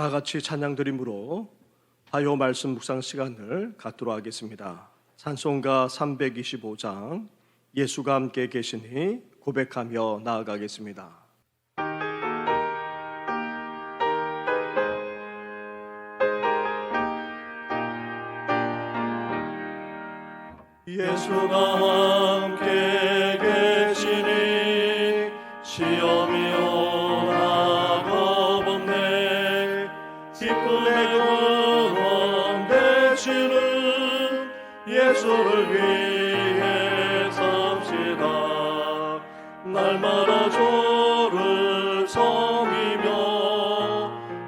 다 같이 찬양 드림으로 화요 말씀 묵상 시간을 갖도록 하겠습니다. 찬송가 325장 예수가 함께 계시니 고백하며 나아가겠습니다. 예수가 기쁨의 근원 되시는 예수를 위해 삽시다. 날마다 저를 섬기며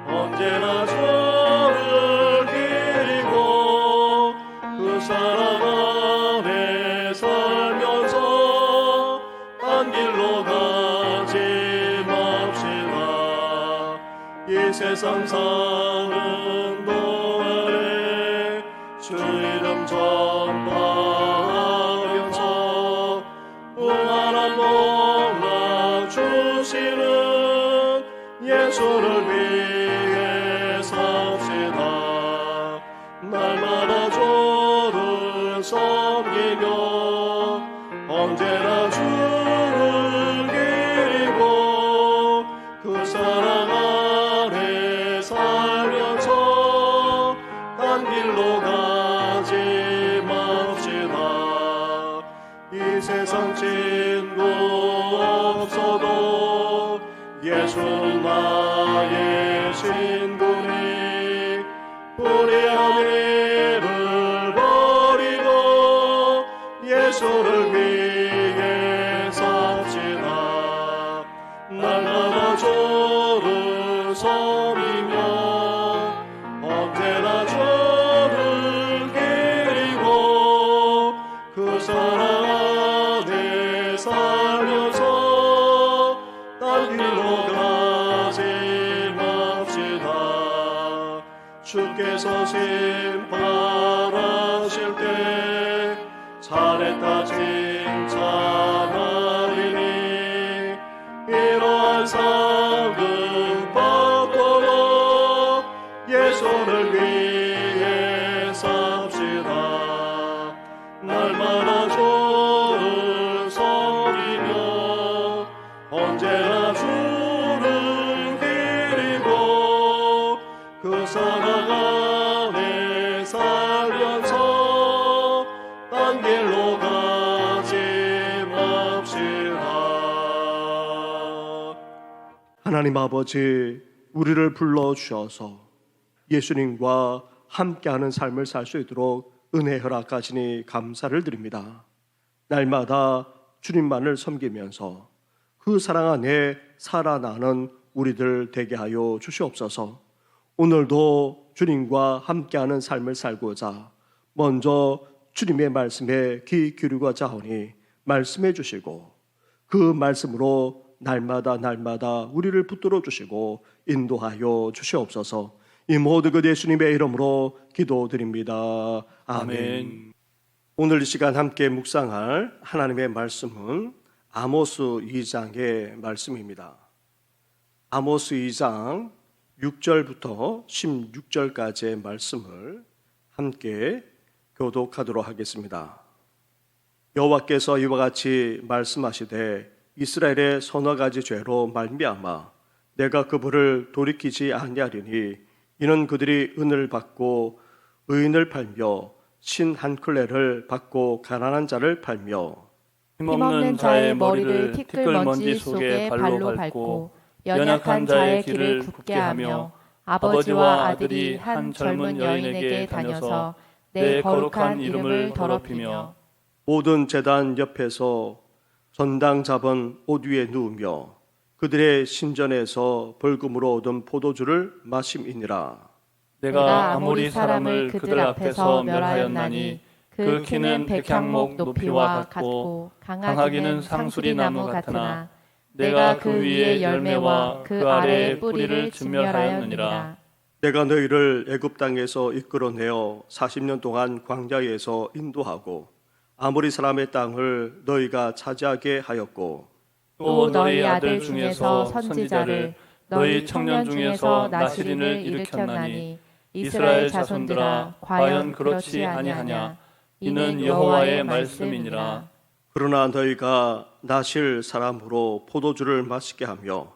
언제나 저를 기리고 그 사랑 안에 살면서 딴 길로 가지 맙시다. 이 세상 사 주시는 예 그 하나님 아버지 우리를 불러 주셔서 예수님과 함께하는 삶을 살 수 있도록 은혜 허락하시니 감사를 드립니다. 날마다 주님만을 섬기면서 그 사랑 안에 살아나는 우리들 되게 하여 주시옵소서. 오늘도 주님과 함께하는 삶을 살고자 먼저 주님의 말씀에 귀 기울이고자 하오니 말씀해 주시고 그 말씀으로 날마다 날마다 우리를 붙들어 주시고 인도하여 주시옵소서. 이 모든 것 예수님의 이름으로 기도드립니다. 아멘. 오늘 이 시간 함께 묵상할 하나님의 말씀은 아모스 2장의 말씀입니다. 아모스 2장 6절부터 16절까지의 말씀을 함께 교독하도록 하겠습니다. 여호와께서 이와 같이 말씀하시되 이스라엘의 서너 가지 죄로 말미암아 내가 그들을 돌이키지 아니하리니 이는 그들이 은을 받고 의인을 팔며 신한 클레를 받고 가난한 자를 팔며 힘없는 자의 머리를 티끌 먼지 속에 발로 밟고 연약한 자의 길을 굽게 하며 아버지와 아들이 한 젊은 여인에게 다녀서 내 거룩한 이름을 더럽히며 모든 재단 옆에서 전당 잡은 옷 위에 누우며 그들의 신전에서 벌금으로 얻은 포도주를 마심이니라. 내가 아모리 사람을 그들 앞에서 멸하였나니 그 키는 백향목 높이와 같고 강하기는 상수리 나무 같으나 내가 그 위에 열매와 그 아래에 뿌리를 진멸하였느니라 내가 너희를 애굽 땅에서 이끌어내어 40년 동안 광야에서 인도하고 아모리 사람의 땅을 너희가 차지하게 하였고 또 너희 아들 중에서 선지자를 너희 청년 중에서 나시린을 일으켰나니 이스라엘 자손들아 과연 그렇지 아니하냐? 이는 여호와의 말씀이니라. 그러나 너희가 나실 사람으로 포도주를 마시게 하며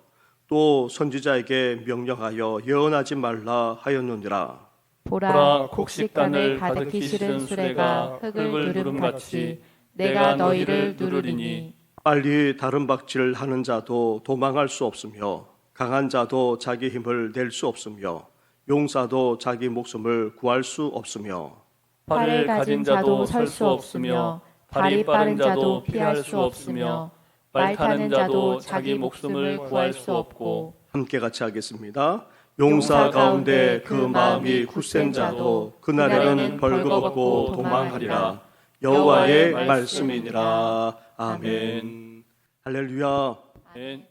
또 선지자에게 명령하여 예언하지 말라 하였느니라. 보라 곡식단을 가득히 실은 수레가 흙을 누름같이 내가 너희를 누르리니 빨리 다른 박질을 하는 자도 도망할 수 없으며 강한 자도 자기 힘을 낼 수 없으며 용사도 자기 목숨을 구할 수 없으며 팔을 가진 자도 설 수 없으며 발이 빠른 자도 피할 수 없으며 말 타는 자도 자기 목숨을 구할 수 없고 함께 같이 하겠습니다. 용사 가운데 그 마음이 굳센 자도 그날에는 벌거벗고 도망하리라. 여호와의 말씀이니라. 아멘. 할렐루야. 아멘.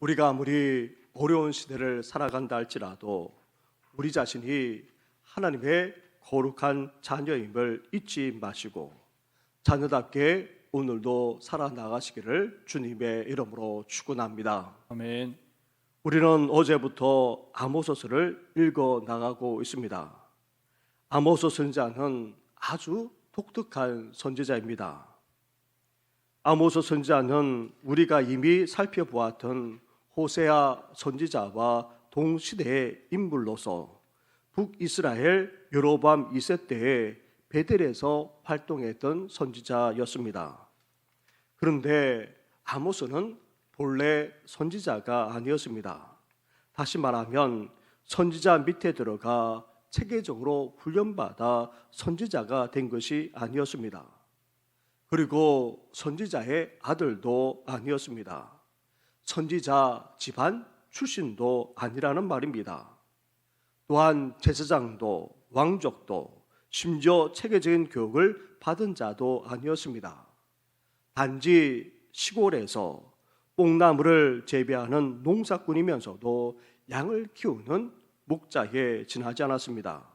우리가 아무리 어려운 시대를 살아간다 할지라도 우리 자신이 하나님의 거룩한 자녀임을 잊지 마시고 자녀답게 오늘도 살아나가시기를 주님의 이름으로 축원합니다. 아멘. 우리는 어제부터 아모소스를 읽어 나가고 있습니다. 아모소 선지자는 아주 독특한 선지자입니다. 아모소 선지자는 우리가 이미 살펴보았던 호세아 선지자와 동시대의 인물로서 북이스라엘 여로밤 2세 때에 베델에서 활동했던 선지자였습니다. 그런데 아모스는 본래 선지자가 아니었습니다. 다시 말하면 선지자 밑에 들어가 체계적으로 훈련받아 선지자가 된 것이 아니었습니다. 그리고 선지자의 아들도 아니었습니다. 선지자 집안 출신도 아니라는 말입니다. 또한 제사장도 왕족도 심지어 체계적인 교육을 받은 자도 아니었습니다. 단지 시골에서 뽕나무를 재배하는 농사꾼이면서도 양을 키우는 목자에 지나지 않았습니다.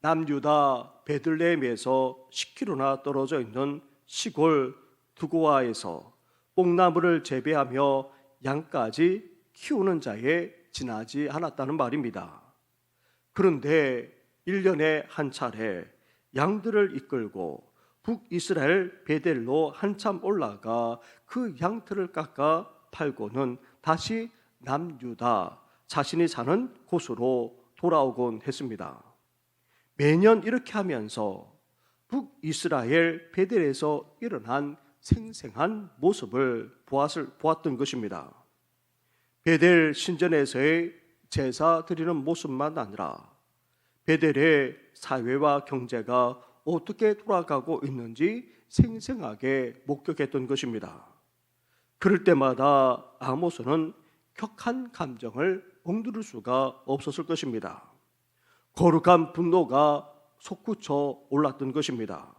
남유다 베들레헴에서 10km나 떨어져 있는 시골 두고아에서 뽕나무를 재배하며 양까지 키우는 자에 지나지 않았다는 말입니다. 그런데 1년에 한 차례 양들을 이끌고 북이스라엘 베델로 한참 올라가 그 양털을 깎아 팔고는 다시 남유다 자신이 사는 곳으로 돌아오곤 했습니다. 매년 이렇게 하면서 북이스라엘 베델에서 일어난 생생한 모습을 보았을, 보았던 것입니다. 베델 신전에서의 제사 드리는 모습만 아니라 베델의 사회와 경제가 어떻게 돌아가고 있는지 생생하게 목격했던 것입니다. 그럴 때마다 아모스는 격한 감정을 엉두를 수가 없었을 것입니다. 거룩한 분노가 솟구쳐 올랐던 것입니다.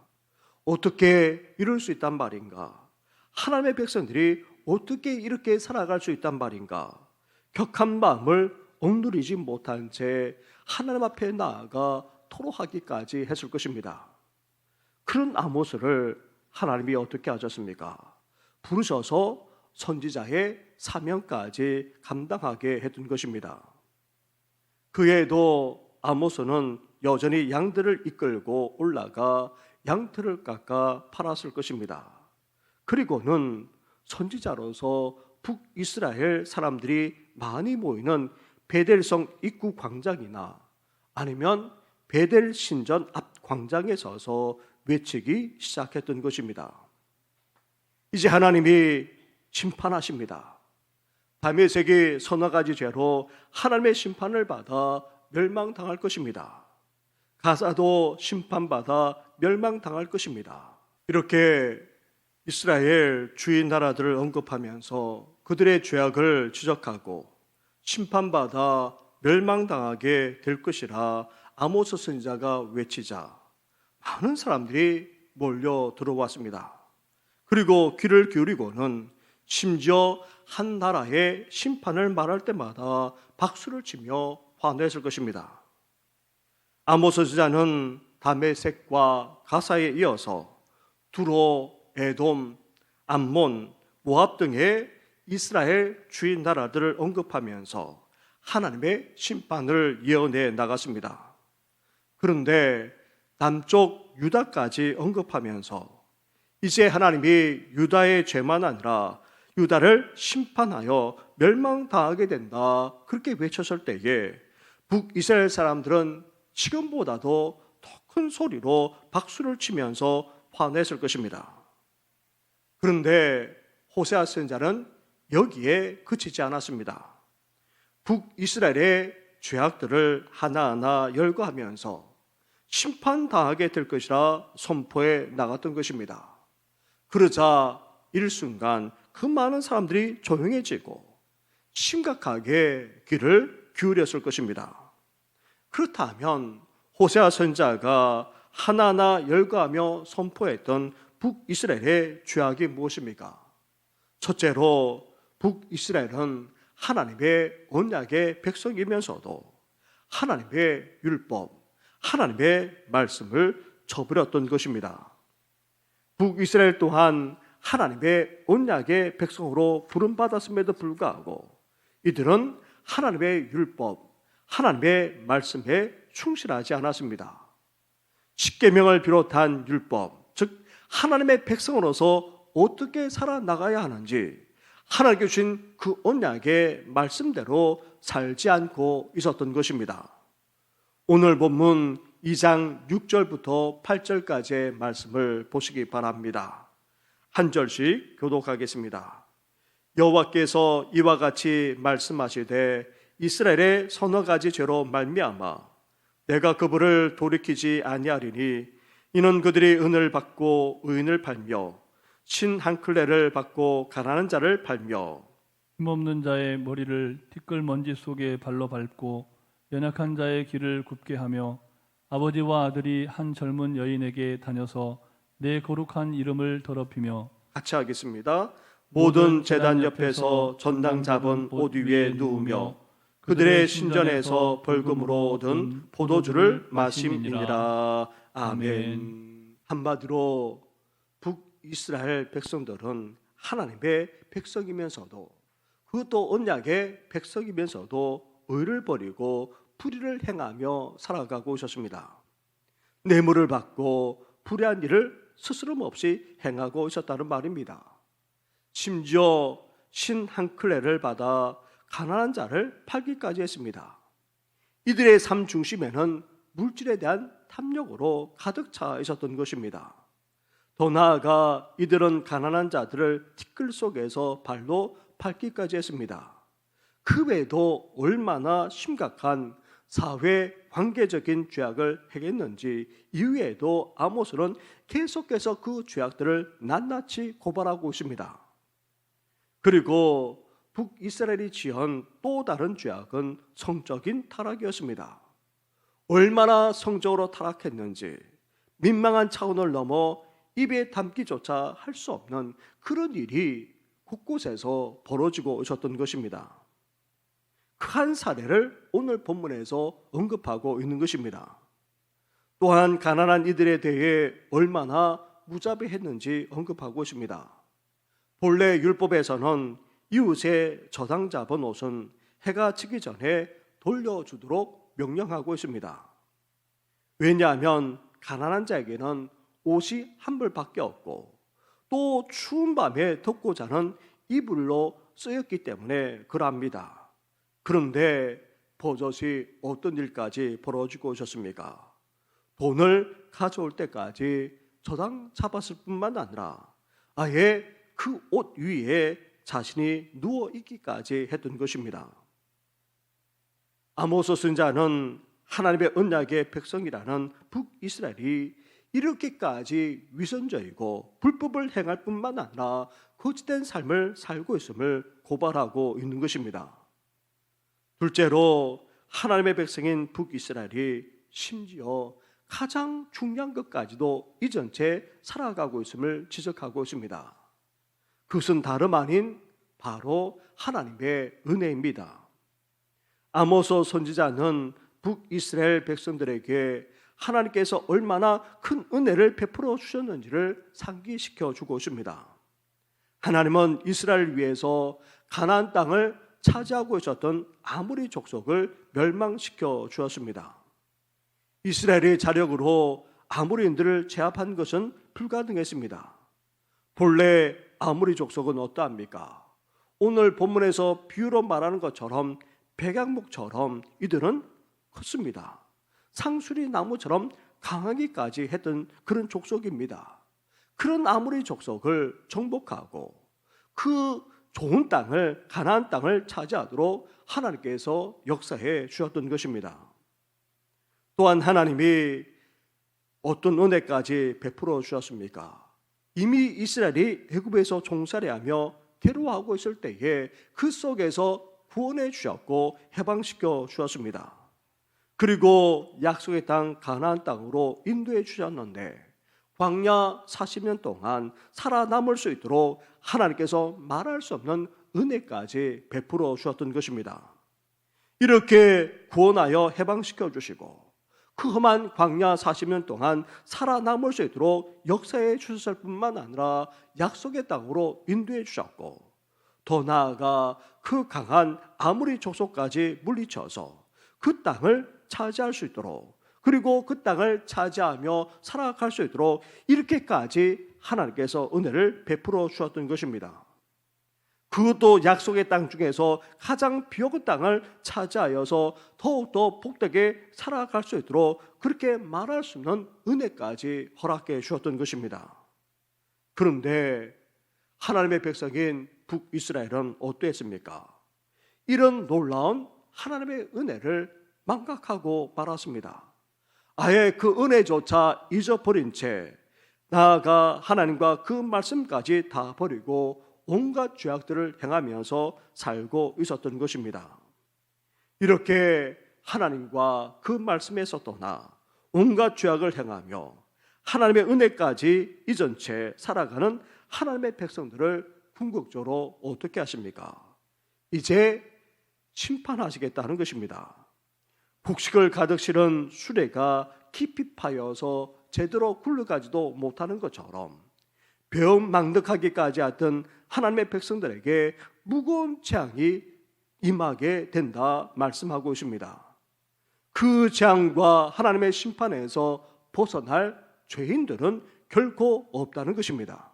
어떻게 이럴 수 있단 말인가? 하나님의 백성들이 어떻게 이렇게 살아갈 수 있단 말인가? 격한 마음을 엉두리지 못한 채 하나님 앞에 나아가 토로하기까지 했을 것입니다. 그런 아모스를 하나님이 어떻게 하셨습니까? 부르셔서 선지자의 사명까지 감당하게 했던 것입니다. 그에도 아모스는 여전히 양들을 이끌고 올라가 양털을 깎아 팔았을 것입니다. 그리고는 선지자로서 북이스라엘 사람들이 많이 모이는 베델성 입구 광장이나 아니면 베델 신전 앞 광장에 서서 외치기 시작했던 것입니다. 이제 하나님이 심판하십니다. 다메섹이 서너 가지 죄로 하나님의 심판을 받아 멸망당할 것입니다. 가사도 심판받아 멸망당할 것입니다. 이렇게 이스라엘 주인 나라들을 언급하면서 그들의 죄악을 지적하고 심판받아 멸망당하게 될 것이라 아모스 선지자가 외치자 많은 사람들이 몰려 들어왔습니다. 그리고 귀를 기울이고는 심지어 한 나라의 심판을 말할 때마다 박수를 치며 환호했을 것입니다. 아모스 선지자는 다메섹과 가사에 이어서 두로, 에돔, 암몬, 모압 등의 이스라엘 주인 나라들을 언급하면서 하나님의 심판을 예언해 나갔습니다. 그런데 남쪽 유다까지 언급하면서 이제 하나님이 유다의 죄만 아니라 유다를 심판하여 멸망당하게 된다. 그렇게 외쳤을 때에 북이스라엘 사람들은 지금보다도 더 큰 소리로 박수를 치면서 환호했을 것입니다. 그런데 호세아 선자는 여기에 그치지 않았습니다. 북이스라엘의 죄악들을 하나하나 열거하면서 심판당하게 될 것이라 선포해 나갔던 것입니다. 그러자 일순간 그 많은 사람들이 조용해지고 심각하게 귀를 기울였을 것입니다. 그렇다면 호세아 선자가 하나하나 열거하며 선포했던 북이스라엘의 죄악이 무엇입니까? 첫째로 북이스라엘은 하나님의 언약의 백성이면서도 하나님의 율법, 하나님의 말씀을 저버렸던 것입니다. 북이스라엘 또한 하나님의 언약의 백성으로 부름받았음에도 불구하고 이들은 하나님의 율법, 하나님의 말씀에 충실하지 않았습니다. 십계명을 비롯한 율법, 즉 하나님의 백성으로서 어떻게 살아나가야 하는지 하나님께 주신 그 언약의 말씀대로 살지 않고 있었던 것입니다. 오늘 본문 2장 6절부터 8절까지의 말씀을 보시기 바랍니다. 한 절씩 교독하겠습니다. 여호와께서 이와 같이 말씀하시되 이스라엘의 서너 가지 죄로 말미암아 내가 그들을 돌이키지 아니하리니 이는 그들이 은을 받고 의인을 팔며 신한 클레를 받고 가난한 자를 팔며 힘없는 자의 머리를 티끌 먼지 속에 발로 밟고 연약한 자의 길을 굽게 하며 아버지와 아들이 한 젊은 여인에게 다녀서 내 거룩한 이름을 더럽히며 같이 하겠습니다. 모든 재단 옆에서 전당 잡은 옷 위에 누우며 그들의 신전에서 벌금으로 얻은 포도주를 마심이니라. 아멘. 한마디로 북이스라엘 백성들은 하나님의 백성이면서도 그것도 언약의 백성이면서도 의를 버리고 불의를 행하며 살아가고 있었습니다. 뇌물을 받고 불의한 일을 스스럼 없이 행하고 있었다는 말입니다. 심지어 신 한 클레를 받아 가난한 자를 팔기까지 했습니다. 이들의 삶 중심에는 물질에 대한 탐욕으로 가득 차 있었던 것입니다. 더 나아가 이들은 가난한 자들을 티끌 속에서 발로 밟기까지 했습니다. 그 외에도 얼마나 심각한 사회 관계적인 죄악을 행했는지 이후에도 아모스는 계속해서 그 죄악들을 낱낱이 고발하고 있습니다. 그리고 북이스라엘이 지은 또 다른 죄악은 성적인 타락이었습니다. 얼마나 성적으로 타락했는지 민망한 차원을 넘어 입에 담기조차 할 수 없는 그런 일이 곳곳에서 벌어지고 있었던 것입니다. 그 한 사례를 오늘 본문에서 언급하고 있는 것입니다. 또한 가난한 이들에 대해 얼마나 무자비했는지 언급하고 있습니다. 본래 율법에서는 이웃의 저당 잡은 옷은 해가 지기 전에 돌려주도록 명령하고 있습니다. 왜냐하면 가난한 자에게는 옷이 한 벌밖에 없고 또 추운 밤에 덮고 자는 이불로 쓰였기 때문에 그럽니다. 그런데 버젓이 어떤 일까지 벌어지고 오셨습니까? 돈을 가져올 때까지 저당 잡았을 뿐만 아니라 아예 그 옷 위에 자신이 누워 있기까지 했던 것입니다. 아모스 선자는 하나님의 언약의 백성이라는 북이스라엘이 이렇게까지 위선적이고 불법을 행할 뿐만 아니라 거짓된 삶을 살고 있음을 고발하고 있는 것입니다. 둘째로 하나님의 백성인 북이스라엘이 심지어 가장 중요한 것까지도 잊은 채 살아가고 있음을 지적하고 있습니다. 그것은 다름 아닌 바로 하나님의 은혜입니다. 아모스 선지자는 북이스라엘 백성들에게 하나님께서 얼마나 큰 은혜를 베풀어 주셨는지를 상기시켜 주고 있습니다. 하나님은 이스라엘 위해서 가나안 땅을 차지하고 있었던 아무리 족속을 멸망시켜 주었습니다. 이스라엘의 자력으로 아무리인들을 제압한 것은 불가능했습니다. 본래 아무리 족속은 어떠합니까? 오늘 본문에서 비유로 말하는 것처럼 백양목처럼 이들은 컸습니다. 상수리 나무처럼 강하기까지 했던 그런 족속입니다. 그런 아무리 족속을 정복하고 그 좋은 땅을 가나안 땅을 차지하도록 하나님께서 역사해 주셨던 것입니다. 또한 하나님이 어떤 은혜까지 베풀어 주셨습니까? 이미 이스라엘이 애굽에서 종살이하며 괴로워하고 있을 때에 그 속에서 구원해 주셨고 해방시켜 주었습니다. 그리고 약속의 땅 가나안 땅으로 인도해 주셨는데 광야 40년 동안 살아남을 수 있도록 하나님께서 말할 수 없는 은혜까지 베풀어 주셨던 것입니다. 이렇게 구원하여 해방시켜 주시고 그 험한 광야 40년 동안 살아남을 수 있도록 역사해 주셨을 뿐만 아니라 약속의 땅으로 인도해 주셨고 더 나아가 그 강한 아무리 족속까지 물리쳐서 그 땅을 차지할 수 있도록 그리고 그 땅을 차지하며 살아갈 수 있도록 이렇게까지 하나님께서 은혜를 베풀어 주셨던 것입니다. 그것도 약속의 땅 중에서 가장 비옥의 땅을 차지하여서 더욱더 복되게 살아갈 수 있도록 그렇게 말할 수 없는 은혜까지 허락해 주셨던 것입니다. 그런데 하나님의 백성인 북이스라엘은 어떠했습니까? 이런 놀라운 하나님의 은혜를 망각하고 말았습니다. 아예 그 은혜조차 잊어버린 채 나아가 하나님과 그 말씀까지 다 버리고 온갖 죄악들을 행하면서 살고 있었던 것입니다. 이렇게 하나님과 그 말씀에서 떠나 온갖 죄악을 행하며 하나님의 은혜까지 잊은 채 살아가는 하나님의 백성들을 궁극적으로 어떻게 하십니까? 이제 심판하시겠다는 것입니다. 곡식을 가득 실은 수레가 깊이 파여서 제대로 굴러가지도 못하는 것처럼 배움 망덕하기까지 하던 하나님의 백성들에게 무거운 재앙이 임하게 된다 말씀하고 있습니다. 그 재앙과 하나님의 심판에서 벗어날 죄인들은 결코 없다는 것입니다.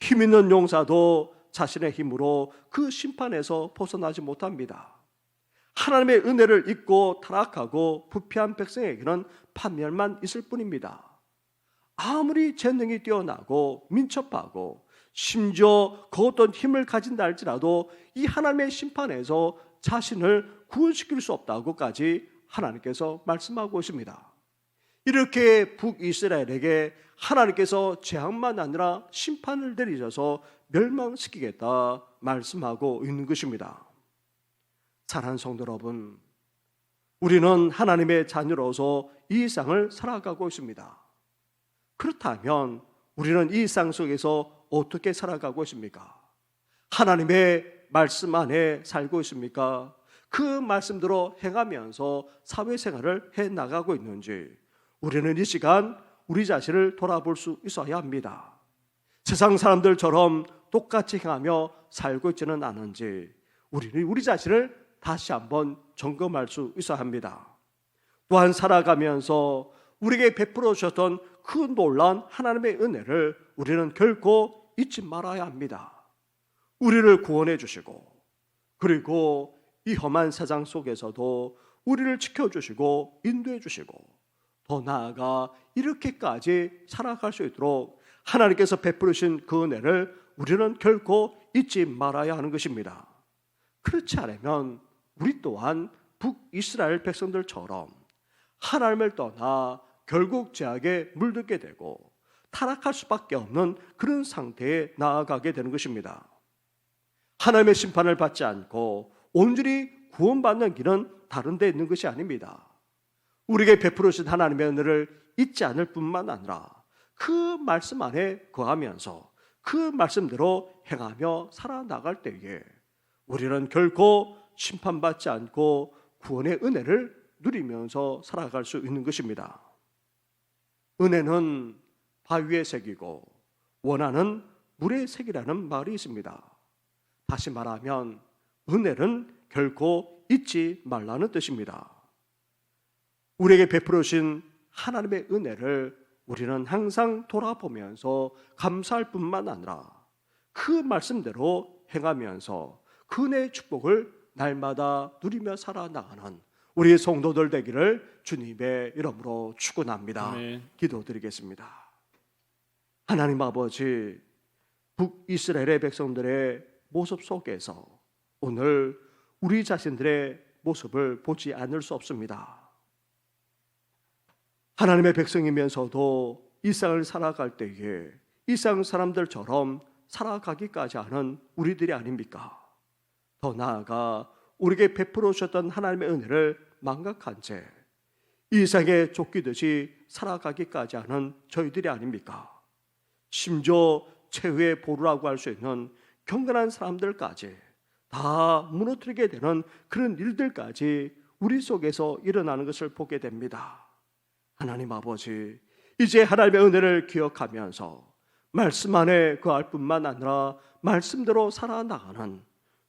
힘 있는 용사도 자신의 힘으로 그 심판에서 벗어나지 못합니다. 하나님의 은혜를 잊고 타락하고 부패한 백성에게는 판멸만 있을 뿐입니다. 아무리 재능이 뛰어나고 민첩하고 심지어 그 어떤 힘을 가진다 할지라도 이 하나님의 심판에서 자신을 구원시킬 수 없다고까지 하나님께서 말씀하고 있습니다. 이렇게 북이스라엘에게 하나님께서 재앙만 아니라 심판을 내리셔서 멸망시키겠다 말씀하고 있는 것입니다. 사랑하는 성도 여러분, 우리는 하나님의 자녀로서 이 세상을 살아가고 있습니다. 그렇다면 우리는 이 세상 속에서 어떻게 살아가고 있습니까? 하나님의 말씀 안에 살고 있습니까? 그 말씀대로 행하면서 사회생활을 해 나가고 있는지 우리는 이 시간 우리 자신을 돌아볼 수 있어야 합니다. 세상 사람들처럼 똑같이 행하며 살고 있지는 않은지 우리는 우리 자신을 다시 한번 점검할 수 있어야 합니다. 또한 살아가면서 우리에게 베풀어 주셨던 그 놀라운 하나님의 은혜를 우리는 결코 잊지 말아야 합니다. 우리를 구원해 주시고 그리고 이 험한 세상 속에서도 우리를 지켜 주시고 인도해 주시고 더 나아가 이렇게까지 살아갈 수 있도록 하나님께서 베푸르신 그 은혜를 우리는 결코 잊지 말아야 하는 것입니다. 그렇지 않으면 우리 또한 북이스라엘 백성들처럼 하나님을 떠나 결국 죄악에 물들게 되고 타락할 수밖에 없는 그런 상태에 나아가게 되는 것입니다. 하나님의 심판을 받지 않고 온전히 구원받는 길은 다른 데 있는 것이 아닙니다. 우리에게 베풀으신 하나님의 은혜를 잊지 않을 뿐만 아니라 그 말씀 안에 거하면서 그 말씀대로 행하며 살아나갈 때에 우리는 결코 심판받지 않고 구원의 은혜를 누리면서 살아갈 수 있는 것입니다. 은혜는 바위의 색이고 원하는 물의 색이라는 말이 있습니다. 다시 말하면 은혜는 결코 잊지 말라는 뜻입니다. 우리에게 베풀어 주신 하나님의 은혜를 우리는 항상 돌아보면서 감사할 뿐만 아니라 그 말씀대로 행하면서 그 은혜의 축복을 날마다 누리며 살아나가는 우리 성도들 되기를 주님의 이름으로 축원합니다. 기도드리겠습니다. 하나님 아버지 북이스라엘의 백성들의 모습 속에서 오늘 우리 자신들의 모습을 보지 않을 수 없습니다. 하나님의 백성이면서도 이 땅을 살아갈 때에 이땅 사람들처럼 살아가기까지 하는 우리들이 아닙니까? 더 나아가 우리에게 베풀어 주셨던 하나님의 은혜를 망각한 채 이상에 쫓기듯이 살아가기까지 하는 저희들이 아닙니까? 심지어 최후의 보루라고 할 수 있는 경건한 사람들까지 다 무너뜨리게 되는 그런 일들까지 우리 속에서 일어나는 것을 보게 됩니다. 하나님 아버지, 이제 하나님의 은혜를 기억하면서 말씀 안에 거할 뿐만 아니라 말씀대로 살아나가는